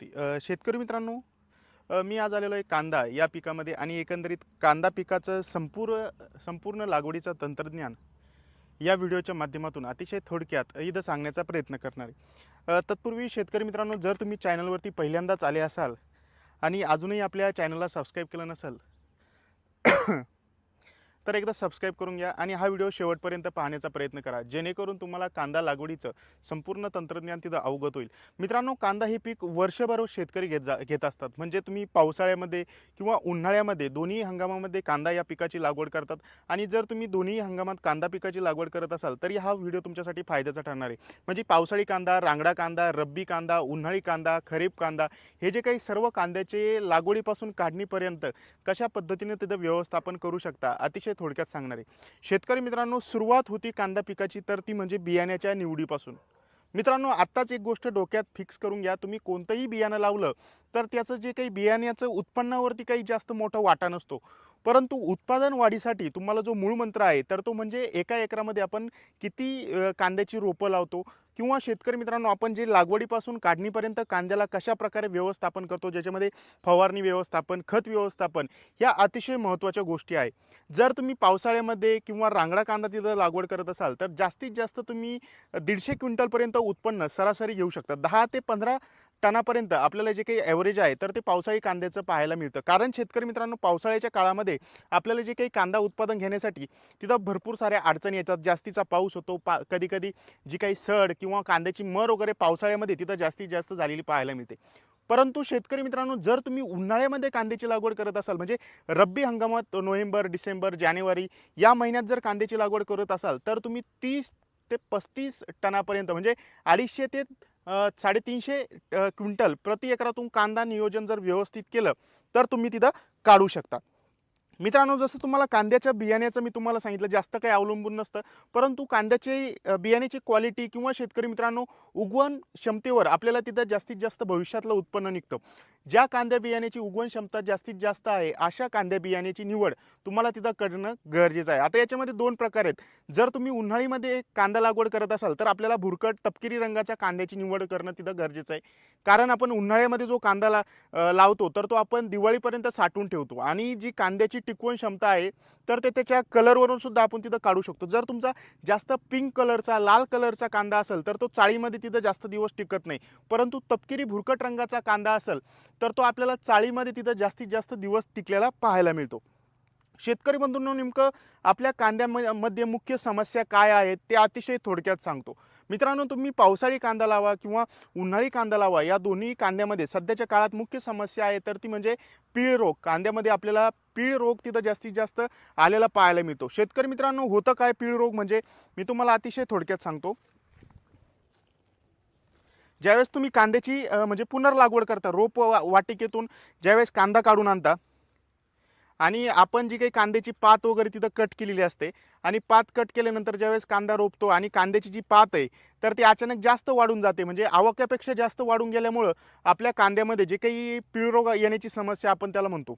शेतकरी मित्रांनो मी आज आलेलो आहे कांदा या पिकामध्ये आणि एकंदरीत कांदा पिकाचं संपूर्ण संपूर्ण लागवडीचं तंत्रज्ञान या व्हिडिओच्या माध्यमातून अतिशय थोडक्यात इथं सांगण्याचा प्रयत्न करणार आहे. तत्पूर्वी शेतकरी मित्रांनो जर तुम्ही चॅनलवरती पहिल्यांदाच आले असाल आणि अजूनही आपल्या चॅनलला सबस्क्राईब केलं नसेल तर एकदा सबस्क्राईब करून घ्या आणि हा व्हिडिओ शेवटपर्यंत पाहण्याचा प्रयत्न करा. जेणेकरून तुम्हाला कांदा लागवडीचं संपूर्ण तंत्रज्ञान तिथं अवगत होईल. मित्रांनो कांदा हे पीक वर्षभर शेतकरी घेत जा घेत असतात. म्हणजे तुम्ही पावसाळ्यामध्ये किंवा उन्हाळ्यामध्ये दोन्ही हंगामामध्ये कांदा या पिकाची लागवड करतात. आणि जर तुम्ही दोन्ही हंगामात कांदा पिकाची लागवड करत असाल तरी हा व्हिडिओ तुमच्यासाठी फायद्याचा ठरणार आहे. म्हणजे पावसाळी कांदा रांगडा कांदा रब्बी कांदा उन्हाळी कांदा खरीप कांदा हे जे काही सर्व कांद्याचे लागवडीपासून काढणीपर्यंत कशा पद्धतीने तिथं व्यवस्थापन करू शकता अतिशय थोडक्यात सांगणार आहे. शेतकरी मित्रांनो सुरुवात होती कांदा पिकाची तर ती म्हणजे बियाण्याच्या निवडीपासून. मित्रांनो आत्ताच एक गोष्ट डोक्यात फिक्स करून घ्या. तुम्ही कोणतंही बियाणं लावलं तर त्याचं जे काही बियाण्याचं उत्पन्नावरती काही जास्त मोठा वाटा नसतो. परंतु उत्पादन वाढीसाठी तुम्हाला जो मूळ मंत्र आहे तर तो म्हणजे एका एकरामध्ये आपण किती कांद्याची रोपं लावतो किंवा शेतकरी मित्रांनो आपण जे लागवडीपासून काढणीपर्यंत कांद्याला कशा प्रकारे व्यवस्थापन करतो ज्याच्यामध्ये फवारणी व्यवस्थापन खत व्यवस्थापन या अतिशय महत्त्वाच्या गोष्टी आहे. जर तुम्ही पावसाळ्यामध्ये किंवा रांगडा कांदा तिथं लागवड करत असाल तर जास्तीत जास्त तुम्ही दीडशे क्विंटलपर्यंत उत्पन्न सरासरी घेऊ शकता. दहा ते पंधरा टनापर्यंत आपल्याला जे काही ॲव्हरेज आहे तर ते पावसाळी कांद्याचं पाहायला मिळतं. कारण शेतकरी मित्रांनो पावसाळ्याच्या काळामध्ये आपल्याला जे काही कांदा उत्पादन घेण्यासाठी तिथं भरपूर साऱ्या अडचणी येतात. जास्तीचा पाऊस होतो पा कधी कधी जी काही सड किंवा कांद्याची मर वगैरे पावसाळ्यामध्ये तिथं जास्तीत जास्त झालेली पाहायला मिळते. परंतु शेतकरी मित्रांनो जर तुम्ही उन्हाळ्यामध्ये कांद्याची लागवड करत असाल म्हणजे रब्बी हंगामात नोव्हेंबर डिसेंबर जानेवारी या महिन्यात जर कांद्याची लागवड करत असाल तर तुम्ही तीस ते पस्तीस टनापर्यंत म्हणजे अडीचशे ते साडेतीनशे क्विंटल प्रति एकरातून कांदा नियोजन जर व्यवस्थित केलं तर तुम्ही तिथं काढू शकता. मित्रांनो जसं तुम्हाला कांद्याच्या बियाण्याचं मी तुम्हाला सांगितलं जास्त काही अवलंबून नसतं. परंतु कांद्याचे बियाण्याची क्वालिटी किंवा शेतकरी मित्रांनो उगवण क्षमतेवर आपल्याला तिथं जास्तीत जास्त भविष्यातलं उत्पन्न निघतं. ज्या कांद्या बियाण्याची उगवण क्षमता जास्तीत जास्त आहे अशा कांद्या बियाण्याची निवड तुम्हाला तिथं करणं गरजेचं आहे. आता याच्यामध्ये दोन प्रकार आहेत. जर तुम्ही उन्हाळीमध्ये कांदा लागवड करत असाल तर आपल्याला भुरकट तपकिरी रंगाच्या कांद्याची निवड करणं तिथं गरजेचं आहे. कारण आपण उन्हाळ्यामध्ये जो कांदा ला लावतो तर तो आपण दिवाळीपर्यंत साठवून ठेवतो. आणि जी कांद्याची टिकवण क्षमता आहे तर ते त्याच्या कलरवरून सुद्धा आपण तिथं काढू शकतो. जर तुमचा जास्त पिंक कलरचा लाल कलरचा कांदा असेल तर तो चाळीमध्ये तिथं जास्त दिवस टिकत नाही. परंतु तपकिरी भुरकट रंगाचा कांदा असेल तर तो आपल्याला चाळीमध्ये तिथं जास्तीत जास्त दिवस टिकलेला पाहायला मिळतो. शेतकरी बंधूंनो नेमकं आपल्या कांद्यामध्ये मुख्य समस्या काय आहेत ते अतिशय थोडक्यात सांगतो. मित्रांनो तुम्ही पावसाळी कांदा लावा किंवा उन्हाळी कांदा लावा या दोन्ही कांद्यामध्ये सध्याच्या काळात मुख्य समस्या आहे तर ती म्हणजे पीळ रोग. कांद्यामध्ये आपल्याला पीळ रोग तिथं जास्तीत जास्त आलेला पाहायला मिळतो. शेतकरी मित्रांनो होतं काय पीळ रोग? म्हणजे मी तुम्हाला अतिशय थोडक्यात सांगतो. ज्यावेळेस तुम्ही कांद्याची म्हणजे पुनर्लागवड करता रोप वा- वाटिकेतून ज्यावेळेस कांदा काढून आणता आणि आपण जी काही कांद्याची पात वगैरे तिथं कट केलेली असते आणि पात कट केल्यानंतर ज्यावेळेस कांदा रोपतो आणि कांद्याची जी पात आहे तर ती अचानक जास्त वाढून जाते. म्हणजे आवक्यापेक्षा जास्त वाढून गेल्यामुळं आपल्या कांद्यामध्ये जे काही पिळरोग येण्याची समस्या आपण त्याला म्हणतो.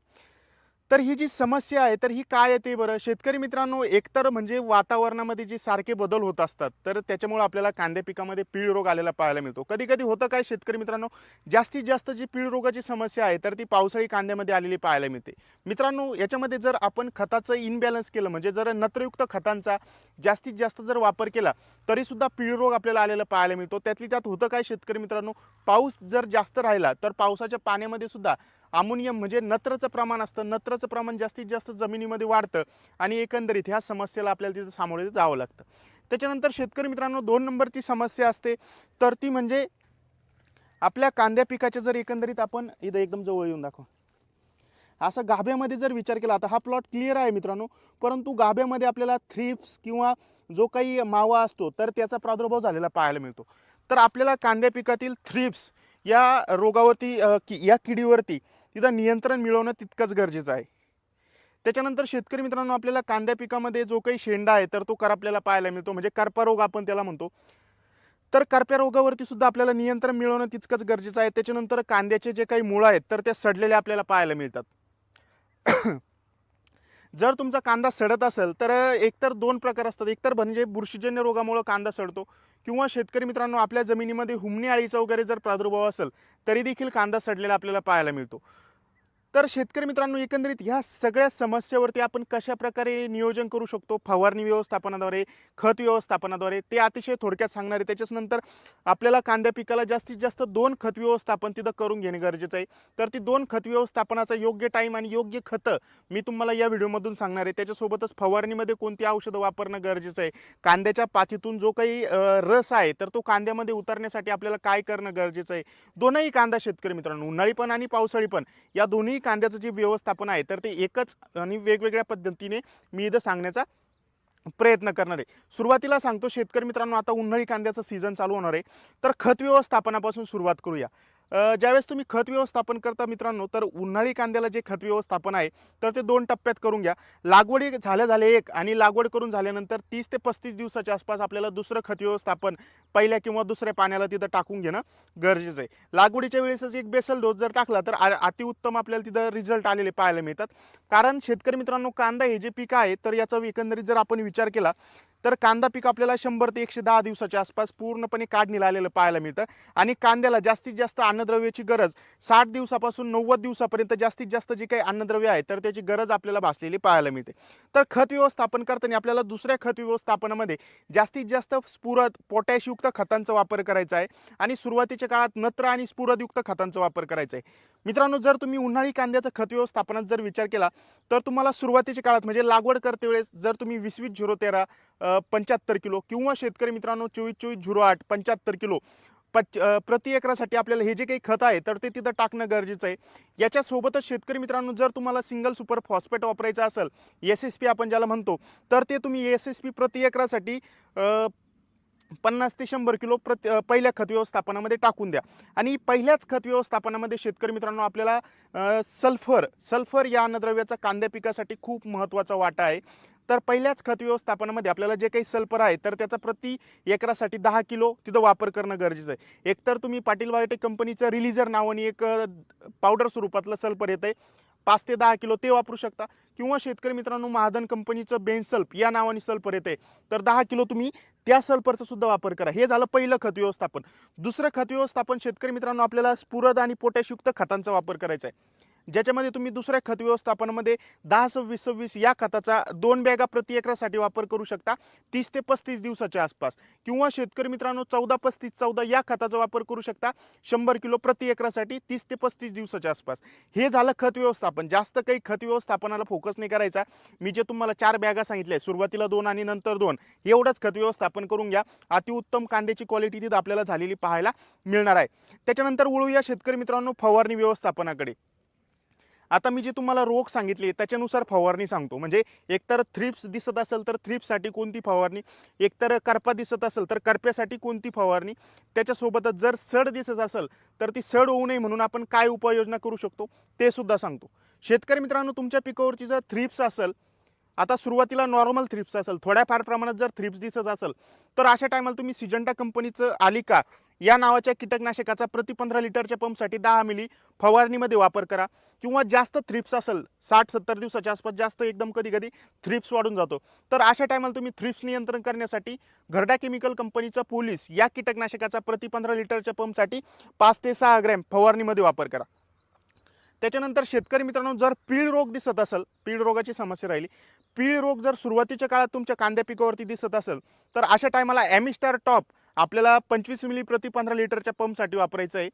तर ही जी समस्या आहे तर ही काय येते बरं? शेतकरी मित्रांनो एकतर म्हणजे वातावरणामध्ये जे सारखे बदल होत असतात तर त्याच्यामुळे आपल्याला कांद्या पिकामध्ये पीळ रोग आलेला पाहायला मिळतो. कधी कधी होतं काय शेतकरी मित्रांनो जास्तीत जास्त जी पीळ रोगाची समस्या आहे तर ती पावसाळी कांद्यामध्ये आलेली पाहायला मिळते. मित्रांनो याच्यामध्ये जर आपण खताचं इनबॅलन्स केलं म्हणजे जर नत्रयुक्त खतांचा जास्तीत जास्त जर वापर केला तरीसुद्धा पीळ रोग आपल्याला आलेला पाहायला मिळतो. त्यातली त्यात होतं काय शेतकरी मित्रांनो पाऊस जर जास्त राहिला तर पावसाच्या पाण्यामध्ये सुद्धा अमोनियम म्हणजे नत्रचं प्रमाण असतं. नत्रचं प्रमाण जास्तीत जास्त जमिनीमध्ये वाढतं आणि एकंदरीत ह्या समस्येला आपल्याला तिथं सामोरे जावं लागतं. त्याच्यानंतर शेतकरी मित्रांनो दोन नंबरची समस्या असते. तर ती म्हणजे आपल्या कांद्या पिकाच्या जर एकंदरीत आपण इथं एकदम जवळ येऊन दाखव. असं गाभ्यामध्ये जर विचार केला आता हा प्लॉट क्लिअर आहे मित्रांनो. परंतु गाभ्यामध्ये आपल्याला थ्रिप्स किंवा जो काही मावा असतो तर त्याचा प्रादुर्भाव झालेला पाहायला मिळतो. तर आपल्याला कांद्या पिकातील थ्रिप्स या रोगावरती की कि या किडीवरती तिथं नियंत्रण मिळवणं तितकंच गरजेचं आहे. त्याच्यानंतर शेतकरी मित्रांनो आपल्याला कांद्या पिकामध्ये जो काही शेंडा आहे तर तो कर आपल्याला पाहायला मिळतो. म्हणजे करपा रोग आपण त्याला म्हणतो. तर करप्या रोगावरती सुद्धा आपल्याला नियंत्रण मिळवणं तितकंच गरजेचं आहे. त्याच्यानंतर कांद्याचे जे काही मुळं आहेत तर ते सडलेले आपल्याला पाहायला मिळतात. जर तुमचा कांदा सडत असेल तर एकतर दोन प्रकार असतात. एकतर म्हणजे बुरशीजन्य रोगामुळे कांदा सडतो किंवा शेतकरी मित्रांनो आपल्या जमिनीमध्ये हुमणी अळीचा वगैरे जर प्रादुर्भाव असेल तरी देखील कांदा सडलेला आपल्याला पाहायला मिळतो. तर शेतकरी मित्रांनो एकंदरीत ह्या सगळ्या समस्येवरती आपण कशा प्रकारे नियोजन करू शकतो? फवारणी व्यवस्थापनाद्वारे खत व्यवस्थापनाद्वारे ते अतिशय थोडक्यात सांगणार. आहे त्याच्याच नंतर आपल्याला कांद्या पिकाला जास्तीत जास्त दोन खत व्यवस्थापन तिथं करून घेणे गरजेचं आहे. तर ती दोन खत व्यवस्थापनाचा योग्य टाईम आणि योग्य खतं मी तुम्हाला या व्हिडिओमधून सांगणार आहे. त्याच्यासोबतच फवारणीमध्ये कोणती औषधं वापरणं गरजेचं आहे? कांद्याच्या पातीतून जो काही रस आहे तर तो कांद्यामध्ये उतरण्यासाठी आपल्याला काय करणं गरजेचं आहे? दोनही कांदा शेतकरी मित्रांनो उन्हाळी पण आणि पावसाळी पण या दोन्ही कांद्याचं जे व्यवस्थापन आहे तर ते एकच आणि वेगवेगळ्या पद्धतीने मी इथं सांगण्याचा प्रयत्न करणार आहे. सुरुवातीला सांगतो शेतकरी मित्रांनो आता उन्हाळी कांद्याचा सीझन चालू होणार आहे. तर खत व्यवस्थापनापासून सुरुवात करूया. ज्यावेळेस तुम्ही खत व्यवस्थापन करता मित्रांनो तर उन्हाळी कांद्याला जे खत व्यवस्थापन आहे तर ते दोन टप्प्यात करून घ्या. लागवडी झाल्या झाले एक आणि लागवड करून झाल्यानंतर तीस ते पस्तीस दिवसाच्या आसपास आपल्याला दुसरं खत व्यवस्थापन पहिल्या किंवा दुसऱ्या पाण्याला तिथं टाकून घेणं गरजेचं आहे. लागवडीच्या वेळेसच एक बेसल डोस जर टाकला तर अतिउत्तम आपल्याला तिथं रिझल्ट आलेले पाहायला मिळतात. कारण शेतकरी मित्रांनो कांदा हे जे पीक आहे तर याचा एकंदरीत जर आपण विचार केला तर कांदा पीक आपल्याला शंभर ते एकशे दहा दिवसाच्या आसपास पूर्णपणे काढणीला आलेलं पाहायला मिळतं. आणि कांद्याला जास्तीत जास्त अन्नद्रव्याची गरज साठ दिवसापासून नव्वद दिवसापर्यंत जास्तीत जास्त जी काही अन्नद्रव्य आहे तर त्याची गरज आपल्याला भासलेली पाहायला मिळते. तर खत व्यवस्थापन करताना आपल्याला दुसऱ्या खत व्यवस्थापनामध्ये जास्तीत जास्त स्फुरद पोटॅशयुक्त खतांचा वापर करायचा आहे. आणि सुरुवातीच्या काळात नत्र आणि स्फुरदयुक्त खतांचा वापर करायचा आहे. मित्रांनो जर तुम्ही उन्हाळी कांद्याचं खत व्यवस्थापनात जर विचार केला तर तुम्हाला सुरुवातीच्या काळात म्हणजे लागवड करते वेळेस जर तुम्ही वीस वीस झिरो तेरा पंच्याहत्तर किलो किंवा शेतकरी मित्रांनो चोवीस चोवीस झिरो आठ पंच्याहत्तर किलो पच प्रति एकरासाठी आपल्याला हे जे काही खत आहे तर ते तिथं टाकणं गरजेचं आहे. याच्यासोबतच शेतकरी मित्रांनो जर तुम्हाला सिंगल सुपर फॉस्फेट वापरायचं असेल एस एस पी आपण ज्याला म्हणतो तर ते तुम्ही एस एस पी प्रति एकरासाठी पन्नास ते शंभर किलो प्रति पहिल्या खत व्यवस्थापनामध्ये टाकून द्या. आणि पहिल्याच खत व्यवस्थापनामध्ये शेतकरी मित्रांनो आपल्याला सल्फर सल्फर या अन्नद्रव्याचा कांद्या पिकासाठी खूप महत्त्वाचा वाटा आहे. तर पहिल्याच खत व्यवस्थापनामध्ये आपल्याला जे काही सल्फर आहे तर त्याचा प्रति एकरासाठी दहा किलो तिथं वापर करणं गरजेचं आहे. एकतर तुम्ही पाटील बायोटेक कंपनीचं रिलीजर नावाने एक पावडर स्वरूपातलं सल्फर येतं आहे पाच ते दहा किलो ते वापरू शकता. किंवा शेतकरी मित्रांनो महादन कंपनीचं बेनसल्प या नावाने सल्फर येते. तर दहा किलो तुम्ही त्या सल्फरचा सुद्धा वापर करा. हे झालं पहिलं खत व्यवस्थापन. दुसरं खत व्यवस्थापन शेतकरी मित्रांनो आपल्याला स्फुरद आणि पोटॅशयुक्त खतांचा वापर करायचा आहे. ज्याच्यामध्ये तुम्ही दुसऱ्या खत व्यवस्थापनामध्ये दहा सव्वीस सव्वीस या खताचा दोन बॅगा प्रति एकरासाठी वापर करू शकता. तीस ते पस्तीस दिवसाच्या आसपास. किंवा शेतकरी मित्रांनो चौदा पस्तीस चौदा या खताचा वापर करू शकता. शंभर किलो प्रति एकरासाठी तीस ते पस्तीस दिवसाच्या आसपास. हे झालं खत व्यवस्थापन. जास्त काही खत व्यवस्थापनाला फोकस नाही करायचा. मी जे तुम्हाला चार बॅगा सांगितल्या सुरुवातीला दोन आणि नंतर दोन एवढंच खत व्यवस्थापन करून घ्या. अतिउत्तम कांद्याची क्वालिटी तिथं आपल्याला झालेली पाहायला मिळणार आहे. त्याच्यानंतर वळूया शेतकरी मित्रांनो फवारणी व्यवस्थापनाकडे. आता मी जे तुम्हाला रोग सांगितले त्याच्यानुसार फवारणी सांगतो. म्हणजे एकतर थ्रिप्स दिसत असेल तर थ्रिप्ससाठी कोणती फवारणी? एकतर करपा दिसत असेल तर करप्यासाठी कोणती फवारणी? त्याच्यासोबतच जर सड दिसत असेल तर ती सड होऊ नये म्हणून आपण काय उपाययोजना करू शकतो? ते सुद्धा सांगतो. शेतकरी मित्रांनो तुमच्या पिकावरची जर थ्रिप्स असेल आता सुरुवातीला नॉर्मल थ्रिप्स असेल थोड्याफार प्रमाणात जर थ्रिप्स दिसत असेल तर अशा टायमाला तुम्ही सिजंटा कंपनीचं आलिका या नावाच्या कीटकनाशकाचा प्रति पंधरा लिटरच्या पंपसाठी दहा मिली फवारणीमध्ये वापर करा. किंवा जास्त थ्रिप्स असेल साठ सत्तर दिवसाच्या आसपास जास्त एकदम कधी कधी थ्रिप्स वाढून जातो. तर अशा टायमाला तुम्ही थ्रिप्स नियंत्रण करण्यासाठी घरडा केमिकल कंपनीचा पोलीस या कीटकनाशकाचा प्रति पंधरा लिटरच्या पंपसाठी पाच ते सहा ग्रॅम फवारणीमध्ये वापर करा. त्याच्यानंतर शेतकरी मित्रांनो जर पीळ रोग दिसत असेल पीळ रोगाची समस्या राहिली पीळ रोग जर सुरुवातीच्या काळात तुमच्या कांद्या पिकावरती दिसत असेल तर अशा टायमाला ॲमिस्टार टॉप आपल्याला पंचवीस मिली प्रति पंधरा लिटरच्या पंपसाठी वापरायचं आहे.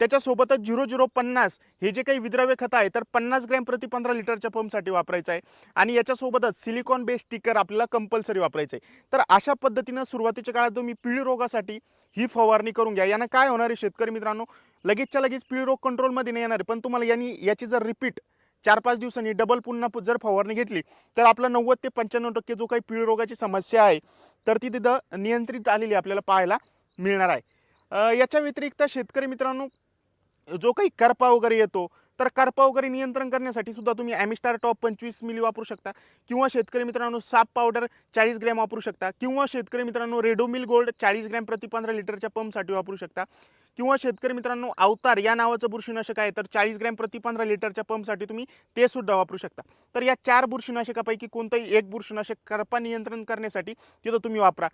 त्याच्यासोबतच झिरो झिरो पन्नास हे जे काही विद्राव्य खत आहे तर पन्नास ग्रॅम प्रति पंधरा लिटरच्या पंपसाठी वापरायचं आहे. आणि याच्यासोबतच सिलिकॉन बेस्ड स्टिकर आपल्याला कंपल्सरी वापरायचं आहे. तर अशा पद्धतीनं सुरुवातीच्या काळात तुम्ही पिळी रोगासाठी ही फवारणी करून घ्या. यानं काय होणार आहे शेतकरी मित्रांनो? लगेचच्या लगेच पिळी रोग कंट्रोलमध्ये नाही येणार आहे. पण तुम्हाला यांनी याची जर रिपीट चार पाच दिवसांनी डबल पुन्हा जर फवारणी घेतली तर आपला नव्वद ते पंच्याण्णव टक्के जो काही पिळ रोगाची समस्या आहे तर ती तिथं नियंत्रित आलेली आपल्याला पाहायला मिळणार आहे. याच्या व्यतिरिक्त शेतकरी मित्रांनो जो काही करपा वगैरे येतो तर करपा वगैरे नियंत्रण करण्यासाठी सुद्धा तुम्ही ॲमिस्टार टॉप पंचवीस मिली वापरू शकता. किंवा शेतकरी मित्रांनो साप पावडर चाळीस ग्रॅम वापरू शकता. किंवा शेतकरी मित्रांनो रेडोमिल गोल्ड चाळीस ग्रॅम प्रति पंधरा लिटरच्या पंपसाठी वापरू शकता. किंवा शेतकरी मित्रांनो अवतार या नावाचं बुरशीनाशक आहे तर चाळीस ग्रॅम प्रति पंधरा लिटरच्या पंपसाठी तुम्ही ते सुद्धा वापरू शकता. तर या चार बुरशीनाशकापैकी कोणतंही एक बुरशीनाशक करपा नियंत्रण करण्यासाठी तिथं तुम्ही वापरा.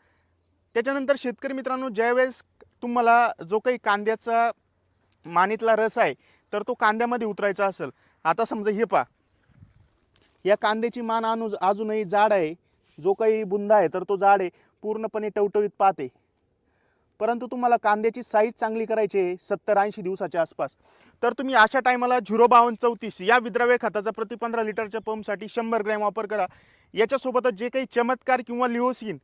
त्याच्यानंतर शेतकरी मित्रांनो ज्यावेळेस तुम्हाला जो काही कांद्याचा मानीतला रस आहे तर तो कांद्यामध्ये उतरायचा असेल. आता समजा हे पा या कांद्याची मान अनु अजूनही जाड आहे. जो काही बुंदा आहे तर तो जाड आहे. पूर्णपणे टवटवीत पाहते परंतु तुम्हाला कांद्याची साईज चांगली करायची आहे सत्तर ऐंशी दिवसाच्या आसपास. तर तुम्ही अशा टायमाला झिरो बावन्न चौतीस या विद्राव्य खताचा प्रति पंधरा लिटरच्या पंपसाठी शंभर ग्रॅम वापर करा. याच्यासोबतच जे काही चमत्कार किंवा लिओसिन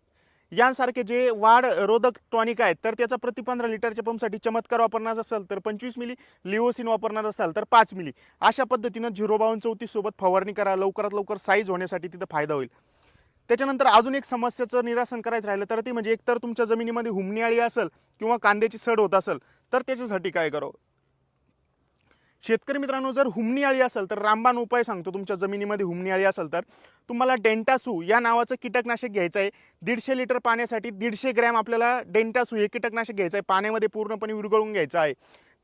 यांसारखे जे वाढ रोधक टॉनिक आहेत तर त्याचा प्रति पंधरा लिटरच्या पंपसाठी चमत्कार वापरणार असाल तर पंचवीस मिली लिओसिन वापरणार असाल तर पाच मिली. अशा पद्धतीनं झिरो बावन्न चौतीस सोबत फवारणी करा लवकरात लवकर साईज होण्यासाठी तिथं फायदा होईल. त्याच्यानंतर अजून एक समस्याचं निरासन करायचं राहिलं तर ती म्हणजे एकतर तुमच्या जमिनीमध्ये हुमणी आळी असेल किंवा कांद्याची सड होत असेल तर त्याच्यासाठी काय करावं? शेतकरी मित्रांनो जर हुमणी आळी असेल तर रामबाण उपाय सांगतो तुमच्या जमिनीमध्ये हुमणी आळी असेल तर. तुम्हाला डेंटासू या नावाचं कीटकनाशक घ्यायचं आहे दीडशे लिटर पाण्यासाठी दीडशे ग्रॅम आपल्याला डेंटासू हे कीटकनाशक घ्यायचं आहे पाण्यामध्ये पूर्णपणे विरघळून घ्यायचं आहे.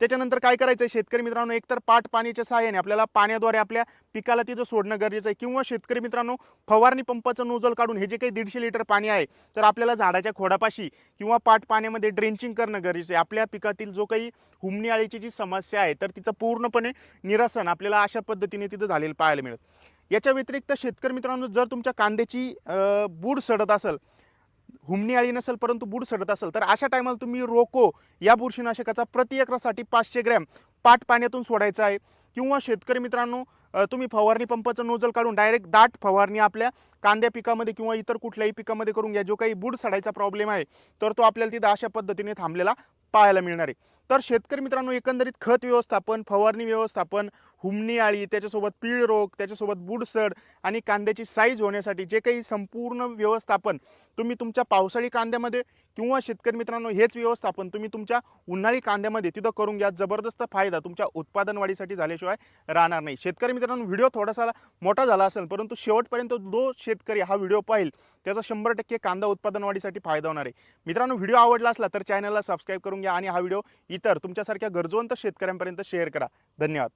त्याच्यानंतर काय करायचं आहे शेतकरी मित्रांनो एकतर पाट पाण्याच्या सहाय्याने आपल्याला पाण्याद्वारे आपल्या पिकाला तिथं सोडणं गरजेचं आहे. किंवा शेतकरी मित्रांनो फवारणी पंपाचं नोजल काढून हे जे काही दीडशे लिटर पाणी आहे तर आपल्याला झाडाच्या खोडापाशी किंवा पाट पाण्यामध्ये ड्रेंचिंग करणं गरजेचं आहे. आपल्या पिकातील जो काही हुमणी आळीची जी समस्या आहे तर तिचं पूर्णपणे निरसन आपल्याला अशा पद्धतीने तिथं झालेलं पाहायला मिळेल. याच्या व्यतिरिक्त शेतकरी मित्रांनो जर तुमच्या कांद्याची बूड सडत असेल हुमणी आळी नसेल परंतु बूड सडत असेल तर अशा टायमाला तुम्ही रोको. या बुरशीनाशकाचा प्रति एकरासाठी पाचशे ग्रॅम पाट पाण्यातून सोडायचा आहे. किंवा शेतकरी मित्रांनो तुम्ही फवारणी पंपाचं नोजल काढून डायरेक्ट दाट फवारणी आपल्या कांद्या पिकामध्ये किंवा इतर कुठल्याही पिकामध्ये करून घ्या. जो काही बूड सडायचा प्रॉब्लेम आहे तर तो आपल्याला तिथं अशा पद्धतीने थांबलेला पाहायला मिळणार आहे. तर शेतकरी मित्रांनो एकंदरीत खत व्यवस्थापन फवारणी व्यवस्थापन हुमणी आळी त्याच्यासोबत पीळ रोग त्याच्यासोबत बुडसड आणि कांद्याची साईज होण्यासाठी जे काही संपूर्ण व्यवस्थापन तुम्ही तुमच्या पावसाळी कांद्यामध्ये किंवा शेतकरी मित्रांनो हेच व्यवस्थापन तुम्ही तुमच्या उन्हाळी कांद्यामध्ये तिथं करून घ्या. जबरदस्त फायदा तुमच्या उत्पादन वाढीसाठी झाल्याशिवाय राहणार नाही. शेतकरी मित्रांनो व्हिडिओ थोडासा मोठा झाला असेल परंतु शेवटपर्यंत जो शेतकरी हा व्हिडिओ पाहिल त्याचा शंभर टक्के कांदा उत्पादन वाढीसाठी फायदा होणार आहे. मित्रांनो व्हिडिओ आवडला असला तर चॅनलला सबस्क्राईब करून घ्या आणि हा व्हिडिओ इतर तुमच्यासारख्या गरजवंत शेतकऱ्यांपर्यंत शेअर करा. धन्यवाद.